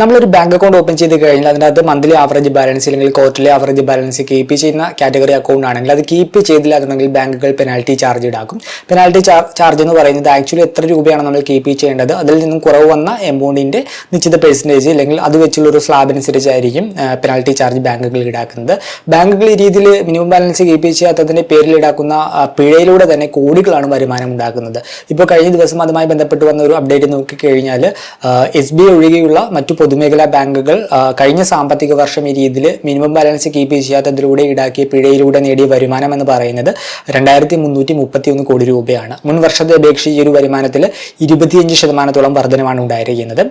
നമ്മളൊരു bank account open ചെയ്ത് കഴിഞ്ഞാൽ അതിനകത്ത് മന്ത്ലി ആവറേജ് ബാലൻസ് അല്ലെങ്കിൽ ക്വാർട്ടർലി ആവറേജ് ബാലൻസ് കീപ്പ് ചെയ്യുന്ന കാറ്റഗറി അക്കൗണ്ട് ആണെങ്കിൽ അത് കീപ്പ് ചെയ്തില്ലാന്നുണ്ടെങ്കിൽ ബാങ്കുകൾ പെനാൽറ്റി ചാർജ് ഈടാക്കും പെനാൽറ്റി ചാർജ് എന്ന് പറയുന്നത് ആക്ച്വലി എത്ര രൂപയാണ് നമ്മൾ കീപ്പ് ചെയ്യേണ്ടത്? അതിൽ നിന്നും കുറവ് വന്ന എമൗണ്ടിന്റെ നിശ്ചിത പെർസെന്റേജ് അല്ലെങ്കിൽ അത് വെച്ചുള്ള ഒരു സ്ലാബ് അനുസരിച്ചായിരിക്കും പെനാൽറ്റി ചാർജ് ബാങ്കുകൾ ഈടാക്കുന്നത്. ബാങ്കുകൾ ഈ രീതിയിൽ മിനിമം ബാലൻസ് കീപ്പ് ചെയ്യാത്തതിന്റെ പേരിൽ ഈടാക്കുന്ന പിഴയിലൂടെ തന്നെ കോടികളാണ് വരുമാനം ഉണ്ടാക്കുന്നത്. ഇപ്പോൾ കഴിഞ്ഞ ദിവസം അതുമായി ബന്ധപ്പെട്ട് വന്ന ഒരു അപ്ഡേറ്റ് നോക്കിക്കഴിഞ്ഞാൽ എസ് ബി ഐ ഒഴികെയുള്ള മറ്റു പൊതുമേഖലാ ബാങ്കുകൾ കഴിഞ്ഞ സാമ്പത്തിക വർഷം ഈ രീതിയിൽ മിനിമം ബാലൻസ് കീപ്പ് ചെയ്യാത്തതിലൂടെ ഈടാക്കിയ പിഴയിലൂടെ നേടിയ വരുമാനം എന്ന് പറയുന്നത് രണ്ടായിരത്തി മുന്നൂറ്റി മുപ്പത്തി ഒന്ന് കോടി രൂപയാണ്. മുൻ വർഷത്തെ അപേക്ഷിച്ച് ഈ ഒരു വരുമാനത്തിൽ ഇരുപത്തിയഞ്ച് ശതമാനത്തോളം വർധനമാണ് ഉണ്ടായിരിക്കുന്നത്.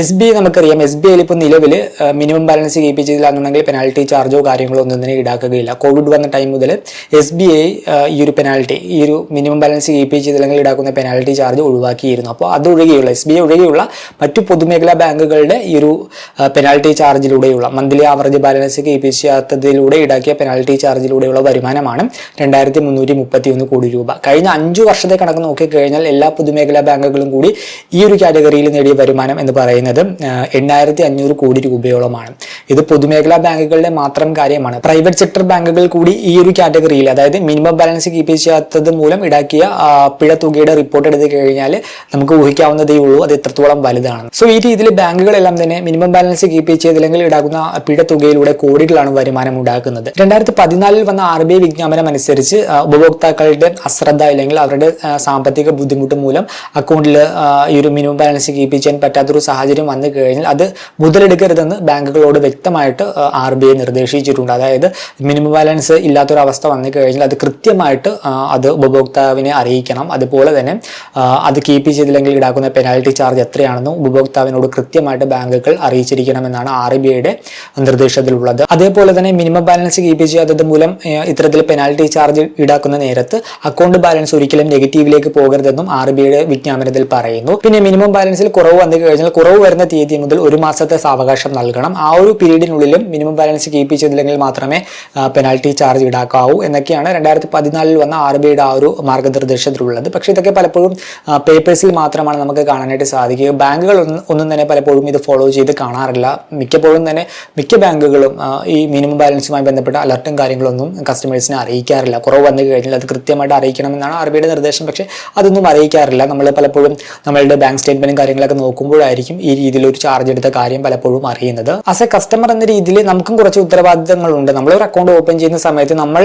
എസ് ബി നമുക്കറിയാം എസ് ബി ഐയിൽ ഇപ്പോൾ നിലവിൽ മിനിമം ബാലൻസ് കീപ്പ് ചെയ്തില്ല എന്നുണ്ടെങ്കിൽ പെനാൽറ്റി ചാർജോ കാര്യങ്ങളോ ഒന്നും തന്നെ ഈടാക്കുകയില്ല. കോവിഡ് വന്ന ടൈം മുതൽ എസ് ബി ഐ ഈ ഒരു പെനാൽറ്റി ഈ ഒരു മിനിമം ബാലൻസ് കീപ്പ് ചെയ്തില്ലെങ്കിൽ ഈടാക്കുന്ന പെനാൽറ്റി ചാർജ് ഒഴിവാക്കിയിരുന്നു. അപ്പോൾ അതൊഴികെയുള്ള എസ് ബി ഐ ഒഴികെയുള്ള മറ്റു പൊതുമേഖലാ ബാങ്കുകളുടെ ഒരു പെനാൽറ്റി ചാർജിലൂടെയുള്ള മന്ത്ലി ആവറേജ് ബാലൻസ് കീപ്പ് ചെയ്യാത്തതിലൂടെ ഈടാക്കിയ പെനാൽറ്റി ചാർജിലൂടെയുള്ള വരുമാനമാണ് രണ്ടായിരത്തി മുന്നൂറ്റി മുപ്പത്തി ഒന്ന് കോടി രൂപ. കഴിഞ്ഞ അഞ്ചു വർഷത്തെ കണക്ക് നോക്കിക്കഴിഞ്ഞാൽ എല്ലാ പൊതുമേഖലാ ബാങ്കുകളും കൂടി ഈ ഒരു കാറ്റഗറിയിൽ നേടിയ വരുമാനം എന്ന് പറയുന്നത് എണ്ണായിരത്തി അഞ്ഞൂറ് കോടി രൂപയോളമാണ്. ഇത് പൊതുമേഖലാ ബാങ്കുകളുടെ മാത്രം കാര്യമാണ്. പ്രൈവറ്റ് സെക്ടർ ബാങ്കുകൾ കൂടി ഈ ഒരു കാറ്റഗറിയിൽ അതായത് മിനിമം ബാലൻസ് കീപ്പ് ചെയ്യാത്തത് മൂലം ഈടാക്കിയ പിഴ തുകയുടെ റിപ്പോർട്ട് എടുത്തു കഴിഞ്ഞാൽ നമുക്ക് ഊഹിക്കാവുന്നതേ ഉള്ളൂ അത് എത്രത്തോളം വലുതാണ്. സോ ഈ രീതിയിൽ ബാങ്കുകളെല്ലാം തന്നെ മിനിമം ബാലൻസ് കീപ്പ് ചെയ്തില്ലെങ്കിൽ ഈടാക്കുന്ന പിഴ തുകയിലൂടെ കോടികളാണ് വരുമാനം ഉണ്ടാക്കുന്നത്. രണ്ടായിരത്തി പതിനാലിൽ വന്ന ആർ ബി ഐ വിജ്ഞാപനം അനുസരിച്ച് ഉപഭോക്താക്കളുടെ അശ്രദ്ധ അല്ലെങ്കിൽ അവരുടെ സാമ്പത്തിക ബുദ്ധിമുട്ട് മൂലം അക്കൗണ്ടിൽ ഈ ഒരു മിനിമം ബാലൻസ് കീപ്പ് ചെയ്യാൻ പറ്റാത്തൊരു സാഹചര്യം വന്നു കഴിഞ്ഞാൽ അത് മുതലെടുക്കരുതെന്ന് ബാങ്കുകളോട് വ്യക്തമായിട്ട് ആർ ബി ഐ നിർദ്ദേശിച്ചിട്ടുണ്ട്. അതായത് മിനിമം ബാലൻസ് ഇല്ലാത്തൊരവസ്ഥ വന്നു കഴിഞ്ഞാൽ അത് കൃത്യമായിട്ട് അത് ഉപഭോക്താവിനെ അറിയിക്കണം. അതുപോലെ തന്നെ അത് കീപ്പ് ചെയ്തില്ലെങ്കിൽ ഈടാക്കുന്ന പെനാൽറ്റി ചാർജ് എത്രയാണെന്നും ഉപഭോക്താവിനോട് കൃത്യമായിട്ട് ബാങ്കുകൾ അറിയിച്ചിരിക്കണമെന്നാണ് ആർ ബി ഐയുടെ നിർദ്ദേശത്തിലുള്ളത്. അതേപോലെ തന്നെ മിനിമം ബാലൻസ് കീപ്പ് ചെയ്യാത്തത് മൂലം ഇത്തരത്തിൽ പെനാൽറ്റി ചാർജ് ഈടാക്കുന്ന നേരത്ത് അക്കൗണ്ട് ബാലൻസ് ഒരിക്കലും നെഗറ്റീവിലേക്ക് പോകരുതെന്നും ആർ ബി ഐയുടെ വിജ്ഞാപനത്തിൽ പറയുന്നു. പിന്നെ മിനിമം ബാലൻസിൽ കുറവ് വന്നു കഴിഞ്ഞാൽ കുറവ് വരുന്ന തീയതി മുതൽ ഒരു മാസത്തെ സാവകാശം നൽകണം. ആ ഒരു പീരീഡിനുള്ളിലും മിനിമം ബാലൻസ് കീപ്പ് ചെയ്തില്ലെങ്കിൽ മാത്രമേ പെനാൽറ്റി ചാർജ് ഈടാക്കാവൂ എന്നൊക്കെയാണ് രണ്ടായിരത്തി പതിനാലിൽ വന്ന ആർ ബി ഐയുടെ ആ ഒരു മാർഗനിർദ്ദേശത്തിലുള്ളത്. പക്ഷേ ഇതൊക്കെ പലപ്പോഴും പേപ്പേഴ്സിൽ മാത്രമാണ് നമുക്ക് കാണാനായിട്ട് സാധിക്കുക. ബാങ്കുകൾ ഒന്നും തന്നെ പലപ്പോഴും ഇത് ഫോളോ ചെയ്ത് കാണാറില്ല. മിക്കപ്പോഴും തന്നെ മിക്ക ബാങ്കുകളും ഈ മിനിമം ബാലൻസുമായി ബന്ധപ്പെട്ട അലർട്ടും കാര്യങ്ങളൊന്നും കസ്റ്റമേഴ്സിനെ അറിയിക്കാറില്ല. കുറവ് വന്നു കഴിഞ്ഞാൽ അത് കൃത്യമായിട്ട് അറിയിക്കണമെന്നാണ് ആർ ബിയുടെ നിർദ്ദേശം. പക്ഷേ അതൊന്നും അറിയിക്കാറില്ല. നമ്മൾ പലപ്പോഴും നമ്മളുടെ ബാങ്ക് സ്റ്റേറ്റ്മെന്റും കാര്യങ്ങളൊക്കെ നോക്കുമ്പോഴായിരിക്കും ഈ രീതിയിൽ ഒരു ചാർജ് എടുത്ത കാര്യം പലപ്പോഴും അറിയുന്നത്. ആസ് എ കസ്റ്റമർ എന്ന രീതിയിൽ നമുക്കും കുറച്ച് ഉത്തരവാദിത്തങ്ങളുണ്ട്. നമ്മൾ ഒരു അക്കൗണ്ട് ഓപ്പൺ ചെയ്യുന്ന സമയത്ത് നമ്മൾ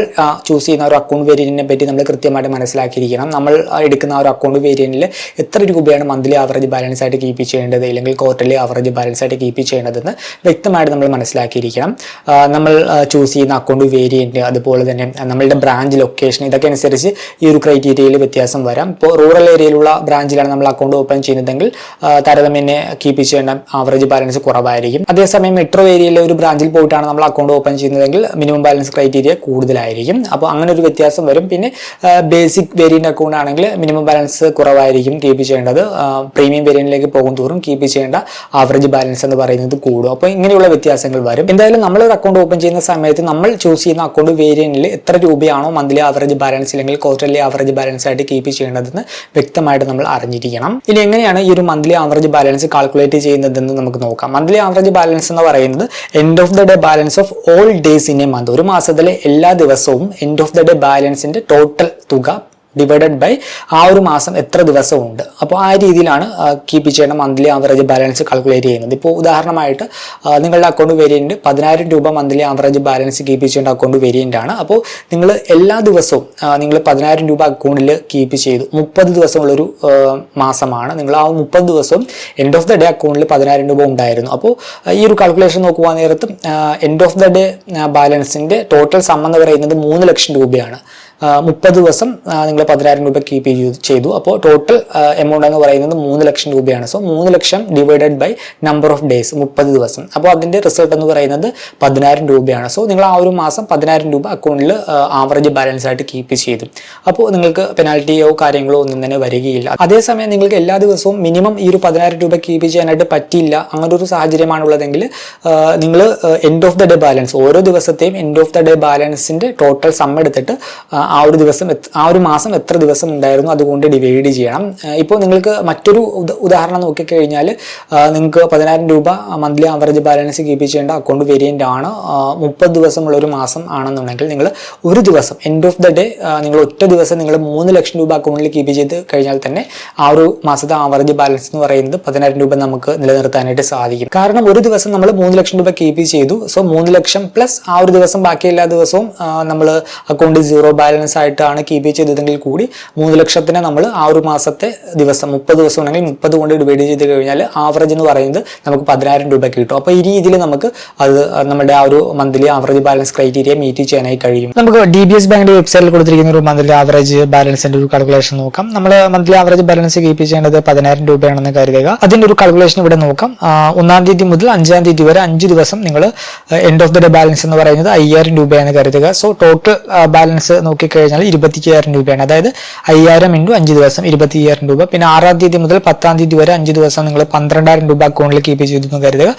ചൂസ് ചെയ്യുന്ന ഒരു അക്കൗണ്ട് വേരിയന്റിനെ പറ്റി നമ്മൾ കൃത്യമായിട്ട് മനസ്സിലാക്കിയിരിക്കണം. നമ്മൾ എടുക്കുന്ന ഒരു അക്കൗണ്ട് വേരിയന്റിൽ എത്ര രൂപയാണ് മന്ത്ലി ആവറേജ് ബാലൻസ് ആയിട്ട് കീപ്പ് ചെയ്യേണ്ടത്? അല്ലെങ്കിൽ ക്വാർട്ടർലി ആവറേജ് ബാലൻസ് ആയിട്ട് കീപ്പ് ചെയ്യേണ്ടതെന്ന് വ്യക്തമായിട്ട് നമ്മൾ മനസ്സിലാക്കിയിരിക്കണം. നമ്മൾ ചൂസ് ചെയ്യുന്ന അക്കൗണ്ട് വേരിയന്റ് അതുപോലെ തന്നെ നമ്മളുടെ ബ്രാഞ്ച് ലൊക്കേഷൻ ഇതൊക്കെ അനുസരിച്ച് ഈ ഒരു ക്രൈറ്റീരിയയിൽ വ്യത്യാസം വരാം. ഇപ്പോൾ റൂറൽ ഏരിയയിലുള്ള ബ്രാഞ്ചിലാണ് നമ്മൾ അക്കൗണ്ട് ഓപ്പൺ ചെയ്യുന്നതെങ്കിൽ താരതമ്യേന കീപ്പ് ചെയ്യേണ്ട ആവറേജ് ബാലൻസ് കുറവായിരിക്കും. അതേസമയം മെട്രോ ഏരിയയിലെ ഒരു ബ്രാഞ്ചിൽ പോയിട്ടാണ് നമ്മൾ അക്കൗണ്ട് ഓപ്പൺ ചെയ്യുന്നതെങ്കിൽ മിനിമം ബാലൻസ് ക്രൈറ്റീരിയ കൂടുതലായിരിക്കും. അപ്പോൾ അങ്ങനെ ഒരു വ്യത്യാസം വരും. പിന്നെ ബേസിക് വേരിയന്റ് അക്കൗണ്ട് ആണെങ്കിൽ മിനിമം ബാലൻസ് കുറവായിരിക്കും കീപ്പ് ചെയ്യേണ്ടത്. പ്രീമിയം വേരിയന്റിലേക്ക് പോകും തോറും കീപ്പ് ചെയ്യേണ്ട ആവറേജ് ബാലൻസ് എന്ന് പറയുന്നത് കൂടും. അപ്പോൾ ഇങ്ങനെയുള്ള വ്യത്യാസങ്ങൾ വരും. എന്തായാലും നമ്മൾ ഒരു അക്കൗണ്ട് ഓപ്പൺ ചെയ്യുന്ന സമയത്ത് നമ്മൾ ചൂസ് ചെയ്യുന്ന അക്കൗണ്ട് വേരിയന്റിൽ എത്ര രൂപയാണോ മന്ത്ലി ആവറേജ് ബാലൻസ് അല്ലെങ്കിൽ ക്വാർട്ടർലി ആവറേജ് ബാലൻസ് ആയിട്ട് കീപ്പ് ചെയ്യേണ്ടതെന്ന് വ്യക്തമായിട്ട് നമ്മൾ അറിഞ്ഞിരിക്കണം. ഇനി എങ്ങനെയാണ് ഈ ഒരു മന്ത്ലി ആവറേജ് ബാലൻസ് കാൽക്കുലേറ്റ് ചെയ്യുന്നതെന്ന് നമുക്ക് നോക്കാം. മന്ത്ലി ആവറേജ് ബാലൻസ് എന്ന് പറയുന്നത് end of the day balance of all days in a month ഒരു മാസത്തിലെ എല്ലാ ദിവസവും എൻഡ് ഓഫ് ദ ഡേ ബാലൻസിന്റെ ടോട്ടൽ തുക ഡിവൈഡഡ് ബൈ ആ ഒരു മാസം എത്ര ദിവസമുണ്ട്. അപ്പോൾ ആ രീതിയിലാണ് കീപ്പ് ചെയ്യേണ്ട മന്ത്ലി ആവറേജ് ബാലൻസ് കാൽക്കുലേറ്റ് ചെയ്യുന്നത്. ഇപ്പോൾ ഉദാഹരണമായിട്ട് നിങ്ങളുടെ അക്കൗണ്ട് വേരിയന്റ് പതിനായിരം രൂപ മന്ത്ലി ആവറേജ് ബാലൻസ് കീപ്പ് ചെയ്യേണ്ട അക്കൗണ്ട് വേരിയന്റ് ആണ്. അപ്പോൾ നിങ്ങൾ എല്ലാ ദിവസവും നിങ്ങൾ പതിനായിരം രൂപ അക്കൗണ്ടിൽ കീപ്പ് ചെയ്തു. മുപ്പത് ദിവസമുള്ളൊരു മാസമാണ്. നിങ്ങൾ ആ മുപ്പത് ദിവസവും എൻഡ് ഓഫ് ദ ഡേ അക്കൗണ്ടിൽ പതിനായിരം രൂപ ഉണ്ടായിരുന്നു. അപ്പോൾ ഈ ഒരു കാൽക്കുലേഷൻ നോക്കുവാൻ നേരത്ത് എൻഡ് ഓഫ് ദ ഡേ ബാലൻസിന്റെ ടോട്ടൽ സം എന്ന് പറയുന്നത് മൂന്ന് ലക്ഷം രൂപയാണ്. മുപ്പത് ദിവസം നിങ്ങൾ പതിനായിരം രൂപ കീപ്പ് ചെയ്തു അപ്പോൾ ടോട്ടൽ എമൗണ്ട് എന്ന് പറയുന്നത് മൂന്ന് ലക്ഷം രൂപയാണ്. സോ മൂന്ന് lakh divided by number of days മുപ്പത് ദിവസം. അപ്പോൾ അതിന്റെ റിസൾട്ട് എന്ന് പറയുന്നത് പതിനായിരം രൂപയാണ്. സോ നിങ്ങൾ ആ ഒരു മാസം പതിനായിരം രൂപ അക്കൗണ്ടിൽ ആവറേജ് ബാലൻസ് ആയിട്ട് കീപ്പ് ചെയ്തു. അപ്പോൾ നിങ്ങൾക്ക് പെനാൽറ്റിയോ കാര്യങ്ങളോ ഒന്നും തന്നെ വരികയില്ല. അതേസമയം നിങ്ങൾക്ക് എല്ലാ ദിവസവും മിനിമം ഈ ഒരു പതിനായിരം രൂപ കീപ്പ് ചെയ്യാനായിട്ട് പറ്റിയില്ല. അങ്ങനെ ഒരു സാഹചര്യമാണുള്ളതെങ്കിൽ നിങ്ങൾ end of the day balance ഓരോ ദിവസത്തെയും എൻഡ് ഓഫ് ദ ഡേ ബാലൻസിന്റെ ടോട്ടൽ സം എടുത്തിട്ട് ആ, ഒരു ദിവസം ആ ഒരു മാസം എത്ര ദിവസം ഉണ്ടായിരുന്നു അതുകൊണ്ട് ഡിവൈഡ് ചെയ്യണം. ഇപ്പോൾ നിങ്ങൾക്ക് മറ്റൊരു ഉദ- ഉദാഹരണം നോക്കിക്കഴിഞ്ഞാൽ നിങ്ങൾക്ക് പതിനായിരം രൂപ മന്ത്ലി ആവറേജ് ബാലൻസ് കീപ്പ് ചെയ്യേണ്ട അക്കൗണ്ട് വേരിയന്റ് ആണ് മുപ്പത് ദിവസമുള്ള ഒരു മാസം ആണെന്നുണ്ടെങ്കിൽ നിങ്ങൾ ഒരു ദിവസം എൻഡ് ഓഫ് ദ ഡേ നിങ്ങൾ ഒറ്റ ദിവസം നിങ്ങൾ മൂന്ന് ലക്ഷം രൂപ അക്കൗണ്ടിൽ കീപ്പ് ചെയ്ത് കഴിഞ്ഞാൽ തന്നെ ആ ഒരു മാസത്തെ ആവറേജ് ബാലൻസ് എന്ന് പറയുന്നത് പതിനായിരം രൂപ നമുക്ക് നിലനിർത്താനായിട്ട് സാധിക്കും. കാരണം ഒരു ദിവസം നമ്മൾ മൂന്ന് ലക്ഷം രൂപ കീപ്പ് ചെയ്തു. സോ മൂന്ന് ലക്ഷം പ്ലസ് ആ ഒരു ദിവസം ബാക്കി എല്ലാ ദിവസവും നമ്മൾ അക്കൗണ്ട് സീറോ ബാലൻസ് ആയിട്ടാണ് കീപ്പ് ചെയ്തതെങ്കിൽ കൂടി മൂന്ന് ലക്ഷത്തിനെ നമ്മൾ ആ ഒരു മാസത്തെ ദിവസം മുപ്പത് ദിവസം ഉണ്ടെങ്കിൽ മുപ്പത് കൊണ്ട് ഡിവൈഡ് ചെയ്ത് കഴിഞ്ഞാൽ ആവറേജ് എന്ന് പറയുന്നത് നമുക്ക് പതിനായിരം രൂപ കിട്ടും. അപ്പോൾ ഈ രീതിയിൽ നമുക്ക് അത് നമ്മുടെ ആ ഒരു monthly average balance criteria meet ചെയ്യാനായി കഴിയും. നമുക്ക് ഡി ബി എസ് ബാങ്കിന്റെ വെബ്സൈറ്റിൽ കൊടുത്തിരിക്കുന്ന ഒരു മന്ത്ലി ആവറേജ് ബാലൻസിന്റെ ഒരു കാൽക്കുലേഷൻ നോക്കാം. നമ്മൾ മന്ത്ലി ആവറേജ് ബാലൻസ് കീപ്പ് ചെയ്യേണ്ടത് പതിനായിരം രൂപയാണെന്ന് കരുതുക. അതിന്റെ ഒരു കാൽക്കുലേഷൻ ഇവിടെ നോക്കാം. ഒന്നാം തീയതി മുതൽ അഞ്ചാം തീയതി വരെ അഞ്ച് ദിവസം നിങ്ങൾ end of the day balance എന്ന് പറയുന്നത് അയ്യായിരം രൂപയാണ് കരുതുക. സോ ടോട്ടൽ ബാലൻസ് നോക്കിക്കഴിഞ്ഞാൽ ഇരുപത്തി അയ്യായിരം രൂപയാണ്. അതായത് അയ്യായിരം ഇന്റു അഞ്ച് ദിവസം ഇരുപത്തി അയ്യായിരം രൂപ. പിന്നെ ആറാം തീയതി മുതൽ പത്താം തീയതി വരെ അഞ്ച് ദിവസം നിങ്ങൾ പന്ത്രണ്ടായിരം രൂപ അക്കൗണ്ടിൽ കീപ്പ് ചെയ്തു എന്ന് കരുതുക.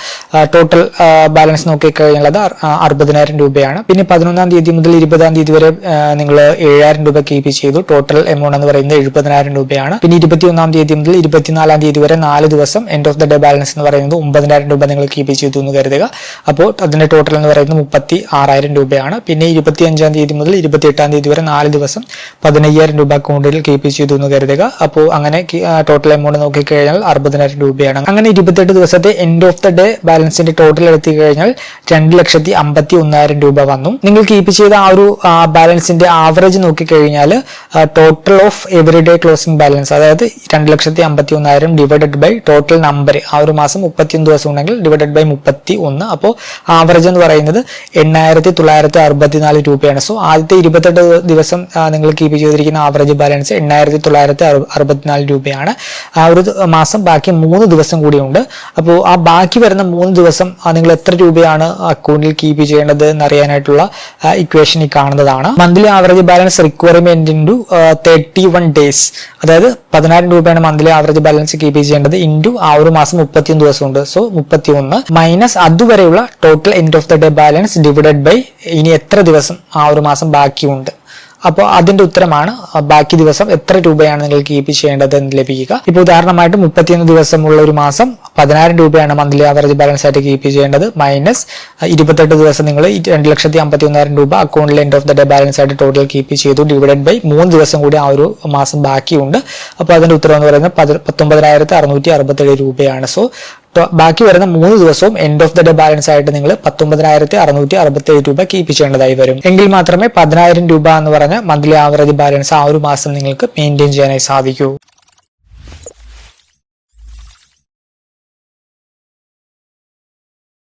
ടോട്ടൽ ബാലൻസ് നോക്കിക്കഴിഞ്ഞാൽ അത് അറു- അറുപതിനായിരം രൂപയാണ്. പിന്നെ പതിനൊന്നാം തീയതി മുതൽ ഇരുപതാം തീയതി വരെ നിങ്ങൾ ഏഴായിരം രൂപ കീപ്പ് ചെയ്തു. ടോട്ടൽ എമൗണ്ട് എന്ന് പറയുന്നത് എഴുപതിനായിരം രൂപയാണ്. പിന്നെ ഇരുപത്തിയൊന്നാം തീയതി മുതൽ ഇരുപത്തിനാലാം തീയതി വരെ നാല് ദിവസം end of the day balance എന്ന് പറയുന്നത് ഒമ്പതിനായിരം രൂപ നിങ്ങൾ കീപ്പ് ചെയ്തു എന്ന് കരുതുക. അപ്പോൾ അതിന്റെ ടോട്ടൽ എന്ന് പറയുന്നത് മുപ്പത്തി ആറായിരം രൂപയാണ്. പിന്നെ ഇരുപത്തി അഞ്ചാം തീയതി മുതൽ ഇരുപത്തി എട്ടാം തീയതി വരെ നാല് ദിവസം പതിനയ്യായിരം രൂപ അക്കൗണ്ടിൽ കീപ്പ് ചെയ്തു എന്ന് കരുതുക. അപ്പോൾ അങ്ങനെ ടോട്ടൽ എമൗണ്ട് നോക്കിക്കഴിഞ്ഞാൽ അറുപതിനായിരം രൂപയാണ്. അങ്ങനെ ഇരുപത്തെട്ട് ദിവസത്തെ എൻഡ് ഓഫ് ദ ഡേ ബാലൻസിന്റെ ടോട്ടൽ എടുത്തു കഴിഞ്ഞാൽ രണ്ട് ലക്ഷത്തി അമ്പത്തി ഒന്നായിരം രൂപ വന്നു. നിങ്ങൾ കീപ്പ് ചെയ്ത ആ ഒരു ബാലൻസിന്റെ ആവറേജ് നോക്കിക്കഴിഞ്ഞാൽ total of every day closing balance അതായത് രണ്ട് ലക്ഷത്തി അമ്പത്തി ഒന്നായിരം ഡിവൈഡഡ് ബൈ ടോട്ടൽ നമ്പർ ആ ഒരു മാസം മുപ്പത്തിയൊന്ന് ദിവസം ഉണ്ടെങ്കിൽ ഡിവൈഡഡ് ബൈ മുപ്പത്തി ഒന്ന് അപ്പോൾ ആവറേജ് എന്ന് പറയുന്നത് എണ്ണായിരത്തി തൊള്ളായിരത്തി അറുപത്തിനാല് രൂപയാണ്. സോ ആദ്യത്തെ ഇരുപത്തെട്ട് ദിവസം നിങ്ങൾ കീപ്പ് ചെയ്തിരിക്കുന്ന ആവറേജ് ബാലൻസ് എണ്ണായിരത്തി തൊള്ളായിരത്തി അറുപത്തിനാല് രൂപയാണ്. ആ ഒരു മാസം ബാക്കി മൂന്ന് ദിവസം കൂടിയുണ്ട്. അപ്പോൾ ആ ബാക്കി വരുന്ന മൂന്ന് ദിവസം നിങ്ങൾ എത്ര രൂപയാണ് അക്കൗണ്ടിൽ കീപ്പ് ചെയ്യേണ്ടത് എന്നറിയാനായിട്ടുള്ള ഇക്വേഷൻ ഈ കാണുന്നതാണ്. Monthly average balance requirement into thirty one days അതായത് പതിനായിരം രൂപയാണ് മന്ത്ലി ആവറേജ് ബാലൻസ് കീപ്പ് ചെയ്യേണ്ടത് ഇന്റു ആ ഒരു മാസം മുപ്പത്തിയൊന്ന് ദിവസമുണ്ട്. സോ മുപ്പത്തി ഒന്ന് മൈനസ് അതുവരെയുള്ള total end of the day balance divided by ഇനി എത്ര ദിവസം ആ ഒരു മാസം ബാക്കിയുണ്ട്. അപ്പോൾ അതിന്റെ ഉത്തരമാണ് ബാക്കി ദിവസം എത്ര രൂപയാണ് നിങ്ങൾ കീപ്പ് ചെയ്യേണ്ടത് എന്ന് ലഭിക്കുക. ഇപ്പോൾ ഉദാഹരണമായിട്ട് മുപ്പത്തിയൊന്ന് ദിവസമുള്ള ഒരു മാസം പതിനായിരം രൂപയാണ് മന്ത്ലി ആവറേജ് ബാലൻസ് ആയിട്ട് കീപ്പ് ചെയ്യേണ്ടത് മൈനസ് ഇരുപത്തെട്ട് ദിവസം നിങ്ങൾ രണ്ട് ലക്ഷത്തി അമ്പത്തി ഒന്നായിരം രൂപ അക്കൗണ്ടിൽ end of the day balance ആയിട്ട് ടോട്ടൽ കീപ്പ് ചെയ്തു ഡിവിഡഡ് ബൈ മൂന്ന് ദിവസം കൂടി ആ ഒരു മാസം ബാക്കിയുണ്ട്. അപ്പോൾ അതിന്റെ ഉത്തരം എന്ന് പറയുന്നത് പത്തൊമ്പതിനായിരത്തി അറുന്നൂറ്റി അറുപത്തേഴ് രൂപയാണ്. സോ ബാക്കി വരുന്ന മൂന്ന് ദിവസവും end of the day balance ആയിട്ട് നിങ്ങൾ പത്തൊമ്പതിനായിരത്തി അറുന്നൂറ്റി അറുപത്തി ഏഴ് രൂപ കീപ്പ് ചെയ്യേണ്ടതായി വരും. എങ്കിൽ മാത്രമേ പതിനായിരം രൂപ എന്ന് പറഞ്ഞ മന്ത്ലി ആവറേജ് ബാലൻസ് ആ ഒരു മാസം നിങ്ങൾക്ക് മെയിന്റെയിൻ ചെയ്യാനായി സാധിക്കൂ.